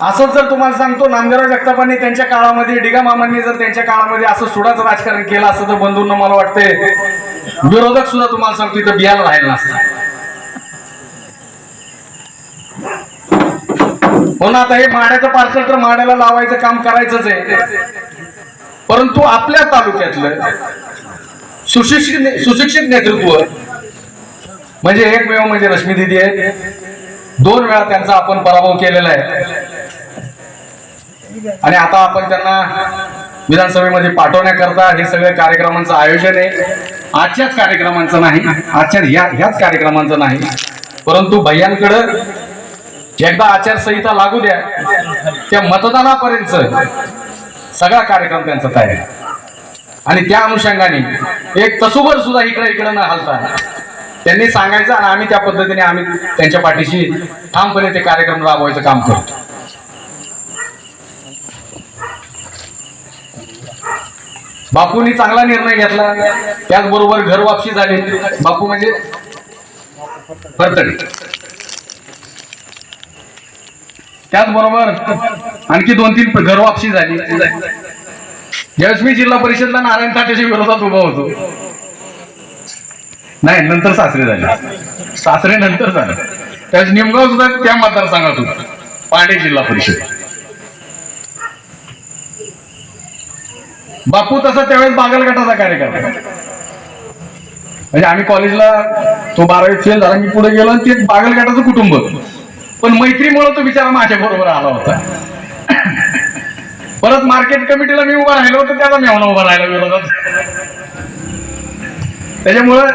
असंच जर तुम्हाला सांगतो नामदेवराव जगतापांनी त्यांच्या काळामध्ये डिगा मामांनी जर त्यांच्या काळामध्ये असं सुडाचं राजकारण केलं असतं तर बंधूंना मला वाटतंय विरोधक सुद्धा तुम्हाला सांगतो इथं बियाला राहिला नसतं. हो ना आता हे माड्याचं पार्सल तर माड्याला लावायचं काम करायचंच आहे. परंतु आपल्या तालुक्यातलं सुशिक्षित सुशिक्षित नेतृत्व म्हणजे एकमेव म्हणजे रश्मी दिदी आहे दोन वेळा त्यांचा आपण पराभव केलेला आहे. आणि आता आपण त्यांना विधानसभेमध्ये पाठवण्याकरता हे सगळे कार्यक्रमांचं आयोजन आहे. आजच्याच कार्यक्रमांचं नाही. आजच्या ह्या ह्याच कार्यक्रमांचं नाही. परंतु भैयांकडं एकदा आचारसंहिता लागू द्या. त्या मतदानापर्यंत सगळा कार्यक्रम त्यांचा तयार आहे. आणि त्या अनुषंगाने एक तसुभर सुद्धा इकडे इकडे न हलता त्यांनी सांगायचं आणि आम्ही त्या पद्धतीने आम्ही त्यांच्या पाठीशी ठामपणे ते कार्यक्रम राबवायचं काम करतो. बापूंनी चांगला निर्णय घेतला. त्याचबरोबर घर वापसी झाली. बापू म्हणजे फरतडे त्याचबरोबर आणखी दोन तीन घर वापसी झाली. ज्यावेळेस मी जिल्हा परिषदला नारायण ताटेच्या विरोधात उभा होतो. नाही नंतर सासरे झाले. सासरे नंतर झाले. त्यावेळेस निमगाव सुद्धा त्या मतदारसंघात होता पांडे जिल्हा परिषद. बापू तसा त्यावेळेस बागल गटाचा कार्यकर्ता. म्हणजे आम्ही कॉलेजला तो बारावीत फेल झाला मी पुढे गेलो आणि ते बागल गटाचं कुटुंब. पण मैत्रीमुळे तो बिचारा माझ्या बरोबर आला होता. परत मार्केट कमिटीला मी उभा राहिलो तर त्याचा मेहना उभा राहिला विरोधात त्याच्यामुळं